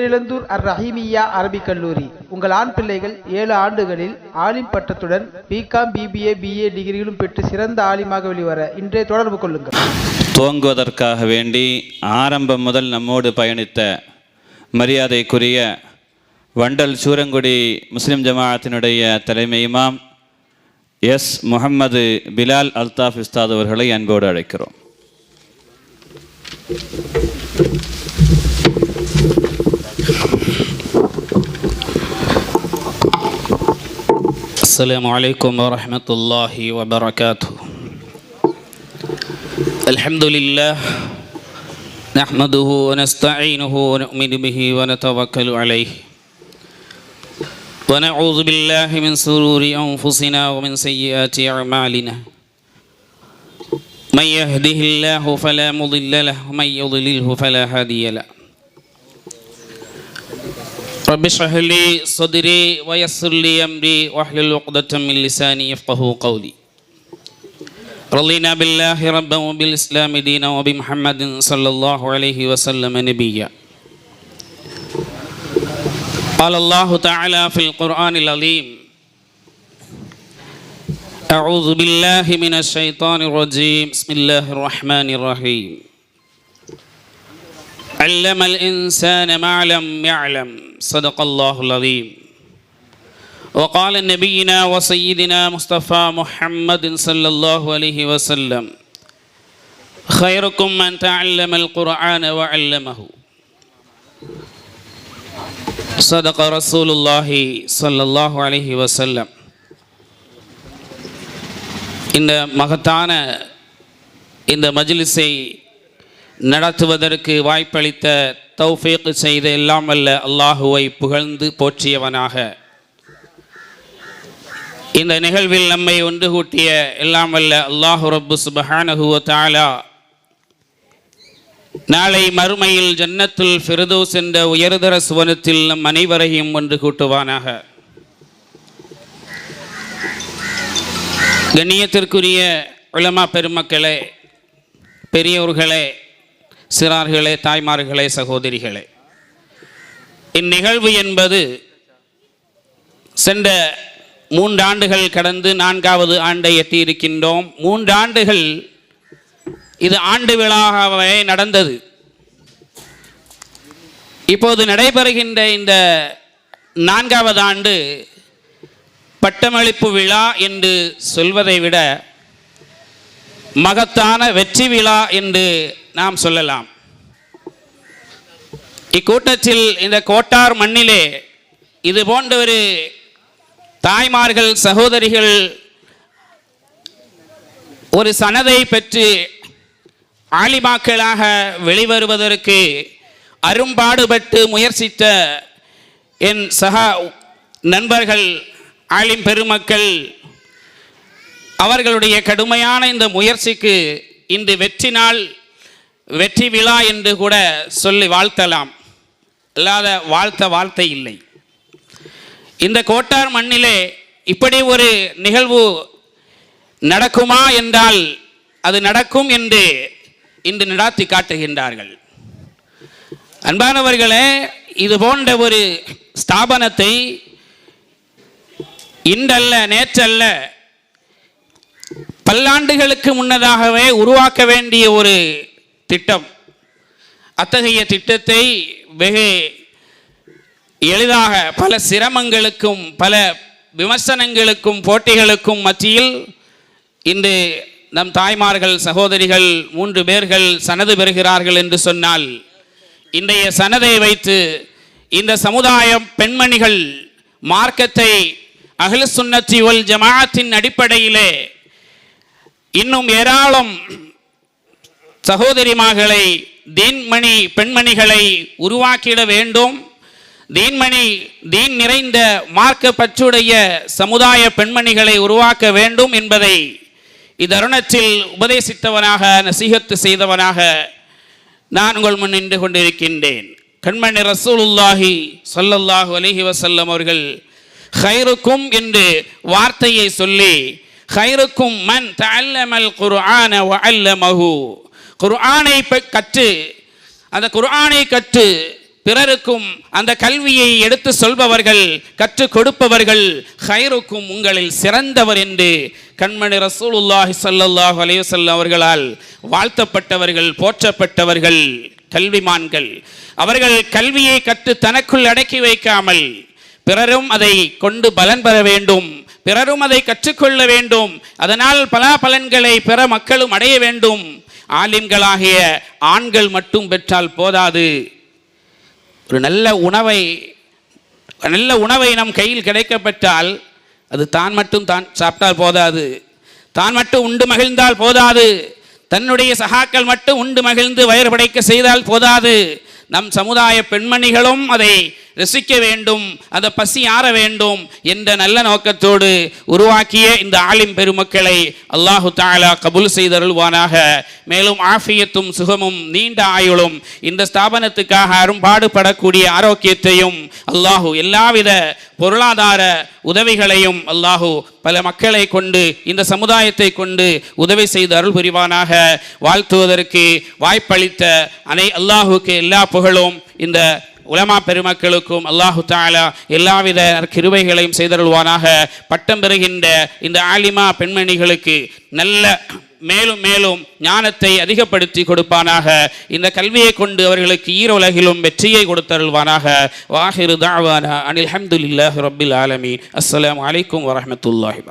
பேரிழந்தூர் அர் ரஹீமியா அரபிக் கல்லூரி. உங்கள் ஆண் பிள்ளைகள் ஏழு ஆண்டுகளில் ஆலிம் பட்டத்துடன் பிகாம் பிபிஏ பிஏ டிகிரிகளும் பெற்று சிறந்த ஆலிமாக வெளிவர இன்றே தொடர்பு கொள்ளுங்கள். துவங்குவதற்காக வேண்டி ஆரம்பம் முதல் நம்மோடு பயணித்த மரியாதைக்குரிய வண்டல் சூரங்குடி முஸ்லிம் ஜமாஅத்தினுடைய தலைமை இமாம் எஸ். முகம்மது பிலால் அல்தாஃப் இஸ்தாத் அவர்களை அன்போடு அழைக்கிறோம். السلام عليكم ورحمة الله وبركاته. الحمد لله نحمده ونستعينه ونؤمن به ونتوكل عليه. ونعوذ بالله من سرور أنفسنا ومن سيئات أعمالنا. من يهده الله فلا مضل له ومن يضلله فلا هادي له. رب اشرح لي صدري ويسر لي أمري واحلل عقدة من لساني يفقه قولي. رضينا بالله ربا وبالإسلام دينا وبمحمد صلى الله عليه وسلم نبيا. قال الله تعالى في القرآن العظيم أعوذ بالله من الشيطان الرجيم. بسم الله الرحمن الرحيم. علم الإنسان ما لم يعلم صدق الله العظيم وقال نبينا وسيدنا مصطفى محمد صلى الله عليه وسلم خيركم من تعلم القرآن وعلمه صدق رسول الله صلى الله عليه وسلم இந்த மகத்தான இந்த மஜ்லிஸை நடத்துவதற்கு வாய்ப்பளித்த தௌஃபீக் செய்த எல்லாம் அல்ல அல்லாஹுவை புகழ்ந்து போற்றியவனாக. இந்த நிகழ்வில் நம்மை ஒன்று கூட்டிய எல்லாம் அல்ல அல்லாஹு ரப்பு சுபஹானஹுவ தாலா நாளை மறுமையில் ஜன்னத்துல் ஃபிரதோஸ் என்ற உயர்தர சுவனத்தில் நம் அனைவரையும் ஒன்று கூட்டுவானாக. கண்ணியத்திற்குரிய உலமா பெருமக்களே பெரியோர்களே சிறார்களே தாய்மார்களே சகோதரிகளே. இந்நிகழ்வு என்பது சென்ற மூன்றாண்டுகள் கடந்து நான்காவது ஆண்டை எட்டியிருக்கின்றோம். மூன்றாண்டுகள் இது ஆண்டு விழாகவே நடந்தது. இப்போது நடைபெறுகின்ற இந்த நான்காவது ஆண்டு பட்டமளிப்பு விழா என்று சொல்வதை விட மகத்தான வெற்றி விழா என்று நாம் சொல்லலாம். இக்கூட்டத்தில் இந்த கோட்டார் மண்ணிலே இது போன்ற ஒரு தாய்மார்கள் சகோதரிகள் ஒரு சனதை பெற்று ஆலிமாக்களாக வெளிவருவதற்கு அரும்பாடுபட்டு முயற்சித்த என் சகா நண்பர்கள் ஆலிம் பெருமக்கள் அவர்களுடைய கடுமையான இந்த முயற்சிக்கு இன்று வெற்றி நாள் வெற்றி விழா என்று கூட சொல்லி வாழ்த்தலாம். அல்லாத வாழ்த்த வாழ்த்தை இல்லை. இந்த கோட்டார் மண்ணிலே இப்படி ஒரு நிகழ்வு நடக்குமா என்றால் அது நடக்கும் என்று இன்று நடாத்தி காட்டுகின்றார்கள். அன்பானவர்களே இது போன்ற ஒரு ஸ்தாபனத்தை இன்றல்ல நேற்றல்ல பல்லாண்டுகளுக்கு முன்னதாகவே உருவாக்க வேண்டிய ஒரு திட்டம். அத்தகைய திட்டத்தை வெகு எளிதாக பல சிரமங்களுக்கும் பல விமர்சனங்களுக்கும் போட்டிகளுக்கும் மத்தியில் இன்று நம் தாய்மார்கள் சகோதரிகள் மூன்று பேர்கள் சனது பெறுகிறார்கள் என்று சொன்னால் இன்றைய சனதை வைத்து இந்த சமுதாயம் பெண்மணிகள் மார்க்கத்தை அகல சுன்னத்தி ஒல் ஜமாத்தின் அடிப்படையிலே இன்னும் ஏராளம் சகோதரிமார்களை தீன்மணி பெண்மணிகளை உருவாக்கிட வேண்டும். தீன்மணி தீன் நிறைந்த மார்க்க பற்றுடைய சமுதாய பெண்மணிகளை உருவாக்க வேண்டும் என்பதை இத்தருணத்தில் உபதேசித்தவனாக நசீகத்து செய்தவனாக நான் உங்கள் முன் நின்று கொண்டிருக்கின்றேன். கண்மணி ரசூலுல்லாஹி சொல்லல்லாஹு அலைஹி வசல்லம் அவர்கள் ஹைருக்கும் என்று வார்த்தையை சொல்லி ஹைருக்கும் மன் தல்லமல் குர்ஆன வ அல்லமஹு குர்ஆனை கற்று அந்த குர்ஆனை கற்று பிறருக்கும் அந்த கல்வியை எடுத்து சொல்பவர்கள் கற்றுக் கொடுப்பவர்கள் ஹைருக்கும் உங்களில் சிறந்தவர் என்று கண்மணி ரசூலுல்லாஹி சல்லாஹ் அலைஹி அவர்களால் வாழ்த்தப்பட்டவர்கள் போற்றப்பட்டவர்கள் கல்விமான்கள். அவர்கள் கல்வியை கற்று தனக்குள் அடக்கி வைக்காமல் பிறரும் அதை கொண்டு பலன் பெற வேண்டும் பிறரும் அதை கற்றுக்கொள்ள வேண்டும். அதனால் பலாபலன்களை பிற மக்களும் அடைய வேண்டும். ஆலிம்களாகிய ஆண்கள் மட்டும் பெற்றால் போதாது. ஒரு நல்ல உணவை நல்ல உணவை நம் கையில் கிடைக்கப்பெற்றால் அது தான் மட்டும் தான் சாப்பிட்டால் போதாது. தான் மட்டும் உண்டு மகிழ்ந்தால் போதாது. தன்னுடைய சகாக்கள் மட்டும் உண்டு மகிழ்ந்து வயிறு படைக்க செய்தால் போதாது. நம் சமுதாய பெண்மணிகளும் அதை ரசிக்க வேண்டும் அந்த பசி ஆற வேண்டும் என்ற நல்ல நோக்கத்தோடு உருவாக்கிய இந்த ஆலிம் பெருமக்களை அல்லாஹு தாலா கபூல் செய்தருள்வானாக. மேலும் ஆஃபியத்தும் சுகமும் நீண்ட ஆயுளும் இந்த ஸ்தாபனத்துக்காக அரும்பாடுபடக்கூடிய ஆரோக்கியத்தையும் அல்லாஹு எல்லாவித பொருளாதார உதவிகளையும் அல்லாஹு பல மக்களை கொண்டு இந்த சமுதாயத்தை கொண்டு உதவி செய்து அருள் புரிவானாக. வாழ்த்துவதற்கு வாய்ப்பளித்த அனை அல்லாஹுக்கு எல்லா புகழும் இந்த உலமா பெருமக்களுக்கும் அல்லாஹு தாலா எல்லாவித கிருவைகளையும் செய்தருள்வானாக. பட்டம் பெறுகின்ற இந்த ஆலிமா பெண்மணிகளுக்கு நல்ல மேலும் மேலும் ஞானத்தை அதிகப்படுத்தி கொடுப்பானாக. இந்த கல்வியை கொண்டு அவர்களுக்கு ஈர உலகிலும் வெற்றியை கொடுத்தருள்வானாக. வாஹிரு தாவானா அனில் ஹம்துல்லாஹ் ரபில் ஆலமீன். அஸ்லாம் அலைக்கும் வரஹ்மத்துல்லாஹி